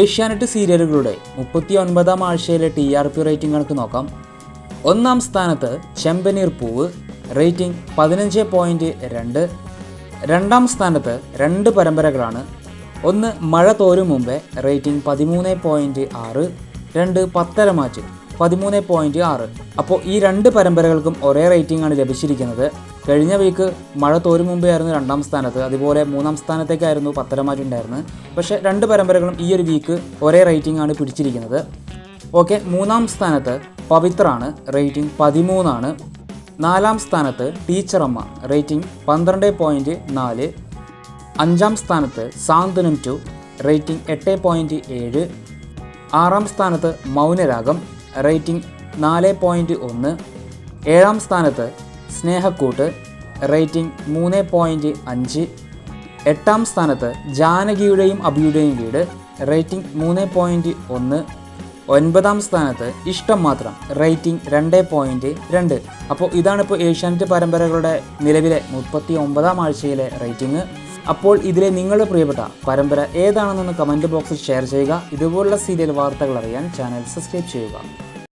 ഏഷ്യാനെറ്റ് സീരിയലുകളുടെ മുപ്പത്തി ഒൻപതാം ആഴ്ചയിലെ ടി ആർ പി റേറ്റിംഗ് കണക്ക് നോക്കാം. ഒന്നാം സ്ഥാനത്ത് ചെമ്പനീർ പൂവ് റേറ്റിംഗ് പതിനഞ്ച് പോയിന്റ് രണ്ട്. രണ്ടാം സ്ഥാനത്ത് രണ്ട് പരമ്പരകളാണ്. ഒന്ന് മഴ തോരും മുമ്പേ റേറ്റിംഗ് പതിമൂന്ന് പോയിന്റ് ആറ്. രണ്ട് പത്തര മാച്ച് പതിമൂന്ന് പോയിന്റ് ആറ്. അപ്പോൾ ഈ രണ്ട് പരമ്പരകൾക്കും ഒരേ റേറ്റിംഗ് ആണ് ലഭിച്ചിരിക്കുന്നത്. കഴിഞ്ഞ വീക്ക് മഴ തോരും മുമ്പേ ആയിരുന്നു രണ്ടാം സ്ഥാനത്ത്. അതുപോലെ മൂന്നാം സ്ഥാനത്തേക്കായിരുന്നു പത്തര മാച്ച് ഉണ്ടായിരുന്നത്. പക്ഷേ രണ്ട് പരമ്പരകളും ഈ ഒരു വീക്ക് ഒരേ റേറ്റിംഗ് ആണ് പിടിച്ചിരിക്കുന്നത്. ഓക്കെ മൂന്നാം സ്ഥാനത്ത് പവിത്രാണ് റേറ്റിംഗ് പതിമൂന്നാണ്. നാലാം സ്ഥാനത്ത് ടീച്ചറമ്മ റേറ്റിംഗ് പന്ത്രണ്ട് പോയിന്റ് നാല്. അഞ്ചാം സ്ഥാനത്ത് സാന്ത്വനം ടു റേറ്റിംഗ് എട്ട് പോയിന്റ് ഏഴ്. ആറാം സ്ഥാനത്ത് മൗനരാഗം റേറ്റിംഗ് നാല് പോയിന്റ് ഒന്ന്. ഏഴാം സ്ഥാനത്ത് സ്നേഹക്കൂട്ട് റേറ്റിംഗ് മൂന്ന് പോയിന്റ് അഞ്ച്. എട്ടാം സ്ഥാനത്ത് ജാനകിയുടെയും അബിയുടെയും വീട് റേറ്റിംഗ് മൂന്ന് പോയിന്റ് ഒന്ന്. ഒൻപതാം സ്ഥാനത്ത് ഇഷ്ടം മാത്രം റേറ്റിംഗ് രണ്ട് പോയിന്റ് രണ്ട്. അപ്പോൾ ഇതാണിപ്പോൾ ഏഷ്യാനെറ്റ് പരമ്പരകളുടെ നിലവിലെ മുപ്പത്തി ഒമ്പതാം ആഴ്ചയിലെ റേറ്റിംഗ്. അപ്പോൾ ഇതിലെ നിങ്ങളുടെ പ്രിയപ്പെട്ട പരമ്പര ഏതാണെന്നൊന്ന് കമന്റ് ബോക്സിൽ ഷെയർ ചെയ്യുക. ഇതുപോലുള്ള സീരിയൽ വാർത്തകൾ അറിയാൻ ചാനൽ സബ്സ്ക്രൈബ് ചെയ്യുക.